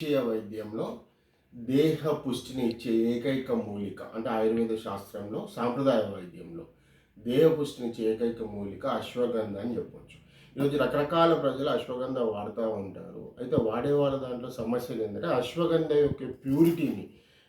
దేశీయ వైద్యంలో దేహ పుష్టిని ఇచ్చే ఏకైక మూలిక అంటే ఆయుర్వేద శాస్త్రంలో సాంప్రదాయ వైద్యంలో దేహ పుష్టిని ఇచ్చే ఏకైక మూలిక అశ్వగంధ అని చెప్పొచ్చు. ఈరోజు రకరకాల ప్రజలు అశ్వగంధ వాడుతూ ఉంటారు. అయితే వాడే వాళ్ళ దాంట్లో సమస్యలు ఏంటంటే అశ్వగంధ యొక్క ప్యూరిటీని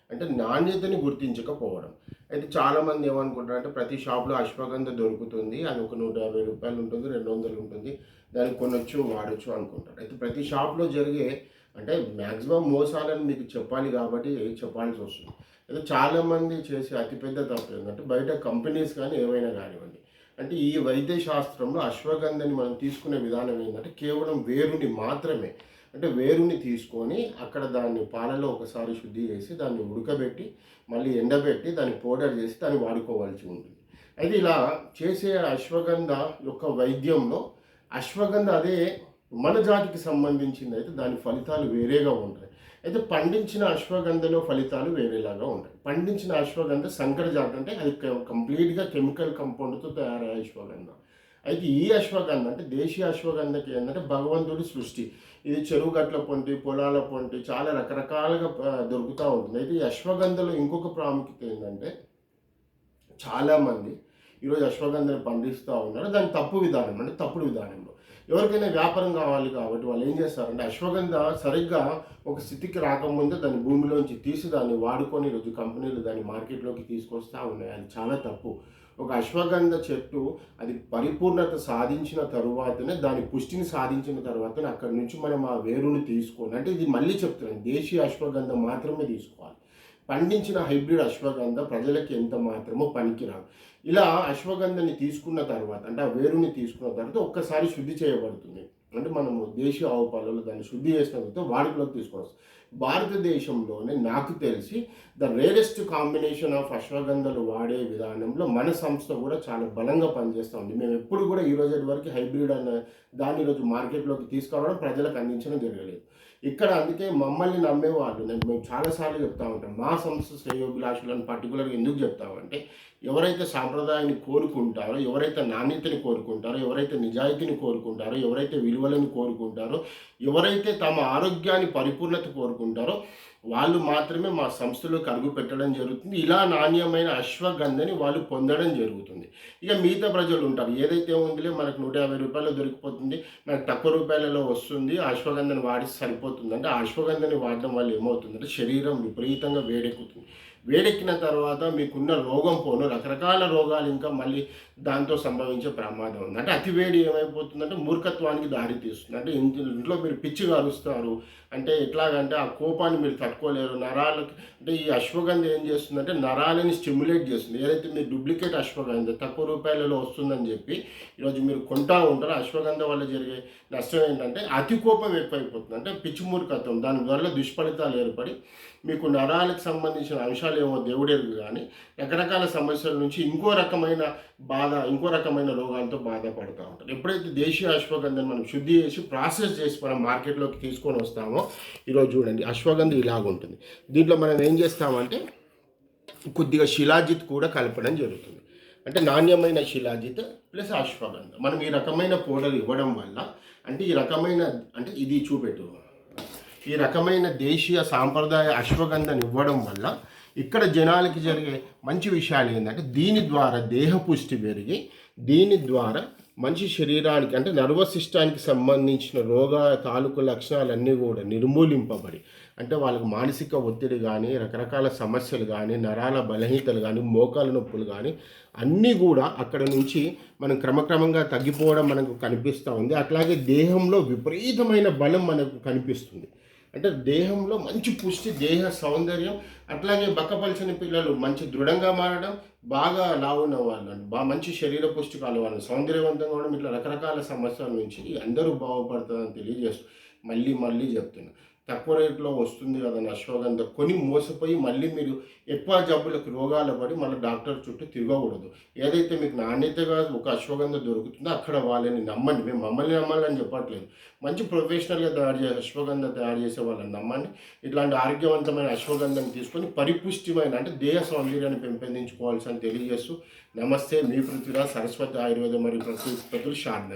అంటే నాణ్యతని గుర్తించకపోవడం. అయితే చాలామంది ఏమనుకుంటారు అంటే ప్రతి షాప్లో అశ్వగంధ దొరుకుతుంది అది ఒక నూట యాభై రూపాయలు ఉంటుంది రెండు వందలు ఉంటుంది దాన్ని కొనొచ్చు వాడచ్చు అనుకుంటారు. అయితే ప్రతి షాప్లో జరిగే అంటే మ్యాక్సిమం మోసాలని మీకు చెప్పాలి కాబట్టి చెప్పాల్సి వస్తుంది. అయితే చాలామంది చేసే అతిపెద్ద తప్పు ఏంటంటే బయట కంపెనీస్ కానీ ఏవైనా కానివ్వండి. అంటే ఈ వైద్య శాస్త్రంలో అశ్వగంధని మనం తీసుకునే విధానం ఏంటంటే కేవలం వేరుని మాత్రమే. అంటే వేరుని తీసుకొని అక్కడ దాన్ని పాలలో ఒకసారి శుద్ధి చేసి దాన్ని ఉడకబెట్టి మళ్ళీ ఎండబెట్టి దాన్ని పౌడర్ చేసి దాన్ని వాడుకోవాల్సి ఉంటుంది. అయితే ఇలా చేసే అశ్వగంధ యొక్క వైద్యంలో అశ్వగంధ అదే మన జాతికి సంబంధించింది అయితే దాని ఫలితాలు వేరేగా ఉంటాయి. అయితే పండించిన అశ్వగంధలో ఫలితాలు వేరేలాగా ఉంటాయి. పండించిన అశ్వగంధ సంకర జాతి అంటే అది కంప్లీట్గా కెమికల్ కంపౌండ్తో తయారయ్యే అశ్వగంధ. అయితే ఈ అశ్వగంధ అంటే దేశీయ అశ్వగంధకి ఏంటంటే భగవంతుడి సృష్టి. ఇది చెరువు గట్ల పొంటి పొలాల పొంటి చాలా రకరకాలుగా దొరుకుతూ ఉంటుంది. అయితే ఈ అశ్వగంధలో ఇంకొక ప్రాముఖ్యత ఏంటంటే చాలామంది ఈరోజు అశ్వగంధని పండిస్తూ ఉన్నారు. దాని తప్పు విధానం అంటే తప్పుడు విధానంలో. ఎవరికైనా వ్యాపారం కావాలి కాబట్టి వాళ్ళు ఏం చేస్తారంటే అశ్వగంధ సరిగ్గా ఒక స్థితికి రాకముందే దాన్ని భూమిలోంచి తీసి దాన్ని వాడుకొని ఈరోజు కంపెనీలు దాన్ని మార్కెట్లోకి తీసుకొస్తూ ఉన్నాయి. అది చాలా తప్పు. ఒక అశ్వగంధ చెట్టు అది పరిపూర్ణత సాధించిన తరువాతనే దాని పుష్టిని సాధించిన తర్వాతనే అక్కడి నుంచి మనం ఆ వేరుని తీసుకోవాలి. అంటే ఇది మళ్ళీ చెప్తున్నాను దేశీయ అశ్వగంధ మాత్రమే తీసుకోవాలి. పండించిన హైబ్రిడ్ అశ్వగంధ ప్రజలకి ఎంత మాత్రమో పనికిరాదు. ఇలా అశ్వగంధని తీసుకున్న తర్వాత అంటే ఆ వేరుని తీసుకున్న తర్వాత ఒక్కసారి శుద్ధి చేయబడుతుంది. అంటే మనము దేశీయ ఆవు పాలలో దాన్ని శుద్ధి చేసిన తర్వాత వాడుకలోకి తీసుకోవచ్చు భారతదేశంలోనే నాకు తెలిసి ద రేరెస్ట్ కాంబినేషన్ ఆఫ్ అశ్వగంధలు వాడే విధానంలో మన సంస్థ కూడా చాలా బలంగా పనిచేస్తూ ఉంది. మేము ఎప్పుడు కూడా ఈ రోజు వరకు హైబ్రిడ్ అన్న దాన్ని ఈరోజు మార్కెట్లోకి తీసుకురావడం ప్రజలకు అందించడం జరగలేదు. ఇక్కడ అందుకే మమ్మల్ని నమ్మేవాళ్ళు. నేను మేము చాలాసార్లు చెప్తా ఉంటాం మా సంస్థ శ్రేయోభిలాషులను పర్టికులర్గా ఎందుకు చెప్తామంటే ఎవరైతే సాంప్రదాయాన్ని కోరుకుంటారో ఎవరైతే నాణ్యతని కోరుకుంటారో ఎవరైతే నిజాయితీని కోరుకుంటారో ఎవరైతే విలువలను కోరుకుంటారో ఎవరైతే తమ ఆరోగ్యాన్ని పరిపూర్ణత కోరుకుంటారో వాళ్ళు మాత్రమే మా సంస్థలోకి అడుగు పెట్టడం జరుగుతుంది. ఇలా నాణ్యమైన అశ్వగంధని వాళ్ళు పొందడం జరుగుతుంది. ఇక మిగతా ప్రజలు ఉంటారు. ఏదైతే ఉందిలే మనకు నూట యాభై రూపాయలు దొరికిపోతుంది మనకు తక్కువ రూపాయలలో వస్తుంది అశ్వగంధని వాడి సరిపోతుంది. అంటే ఆ అశ్వగంధని వాడడం వల్ల ఏమవుతుందంటే శరీరం విపరీతంగా వేడెక్కుతుంది. వేడెక్కిన తర్వాత మీకున్న రోగం పోను. రకరకాల రోగాలు ఇంకా మళ్ళీ దాంతో సంభవించే ప్రమాదం ఉంది. అంటే అతి వేడి ఏమైపోతుందంటే మూర్ఖత్వానికి దారి తీస్తుంది. అంటే ఇంట్లో మీరు పిచ్చి కలుస్తారు అంటే ఎట్లాగంటే ఆ కోపాన్ని మీరు తట్టుకోలేరు. నరాలకి అంటే ఈ అశ్వగంధ ఏం చేస్తుందంటే నరాలని స్టిమ్యులేట్ చేస్తుంది. ఏదైతే మీరు డూప్లికేట్ అశ్వగంధ తక్కువ రూపాయలలో వస్తుందని చెప్పి ఈరోజు మీరు కొంటా ఉంటారు. అశ్వగంధ వల్ల జరిగే నష్టం ఏంటంటే అతి కోపం ఎక్కువైపోతుంది. అంటే పిచ్చి మూర్ఖత్వం. దాని వల్ల దుష్ఫలితాలు ఏర్పడి మీకు నరాలకు సంబంధించిన అంశాలు ఏమో దేవుడే కానీ రకరకాల సమస్యల నుంచి ఇంకో రకమైన బాధ ఇంకో రకమైన రోగాలతో బాధపడుతూ ఉంటారు. ఎప్పుడైతే దేశీయ అశ్వగంధని మనం శుద్ధి చేసి ప్రాసెస్ చేసి మనం మార్కెట్లోకి తీసుకొని వస్తామో ఈరోజు చూడండి అశ్వగంధ ఇలాగుంటుంది దీంట్లో మనం ఏం చేస్తామంటే కొద్దిగా శిలాజిత్ కూడా కలపడం జరుగుతుంది. అంటే నాణ్యమైన శిలాజిత్ ప్లస్ అశ్వగంధ. మనం ఈ రకమైన పౌడర్ ఇవ్వడం వల్ల అంటే ఈ రకమైన అంటే ఇది చూపెట్టు. ఈ రకమైన దేశీయ సాంప్రదాయ అశ్వగంధని ఇవ్వడం వల్ల ఇక్కడ జనాలకి జరిగే మంచి విషయాలు ఏంటంటే దీని ద్వారా దేహ పుష్టి పెరిగి దీని ద్వారా మనిషి శరీరానికి అంటే నర్వస్ సిస్టానికి సంబంధించిన రోగ తాలూకు లక్షణాలన్నీ కూడా నిర్మూలింపబడి అంటే వాళ్ళకి మానసిక ఒత్తిడి కానీ రకరకాల సమస్యలు కానీ నరాల బలహీనతలు కానీ మోకాల నొప్పులు కానీ అన్నీ కూడా అక్కడ నుంచి మనం క్రమక్రమంగా తగ్గిపోవడం మనకు కనిపిస్తూ ఉంది. అట్లాగే దేహంలో విపరీతమైన బలం మనకు కనిపిస్తుంది. అంటే దేహంలో మంచి పుష్టి దేహ సౌందర్యం అట్లాగే బక్కపలిచిన పిల్లలు మంచి దృఢంగా మారడం బాగా లావున్న వాళ్ళు బాగా మంచి శరీర పుష్టి కలవాళ్ళు సౌందర్యవంతంగా ఉండడం ఇట్లా రకరకాల సమస్యల నుంచి అందరూ బాగుపడుతుందని తెలియజేస్తూ మళ్ళీ మళ్ళీ చెప్తున్నా. తక్కువ రేట్లో వస్తుంది కదా అశ్వగంధ కొని మోసపోయి మళ్ళీ మీరు ఎక్కువ జబ్బులకు రోగాలు పడి మళ్ళీ డాక్టర్ చుట్టూ తిరగకూడదు. ఏదైతే మీకు నాణ్యతగా ఒక అశ్వగంధ దొరుకుతుందో అక్కడ వాళ్ళని నమ్మండి. మేము మమ్మల్ని నమ్మాలని చెప్పట్లేదు. మంచి ప్రొఫెషనల్గా తయారు చేసే అశ్వగంధ తయారు చేసే వాళ్ళని నమ్మండి. ఇట్లాంటి ఆరోగ్యవంతమైన అశ్వగంధం తీసుకొని పరిపుష్టిమైన అంటే దేహ సౌందర్యాన్ని పెంపొందించుకోవాల్సి అని తెలియజేస్తూ నమస్తే. మీ పృథ్వీరాజ్ సరస్వతి ఆయుర్వేద మరియు ప్రకృతి ఉత్పత్తులు షాద్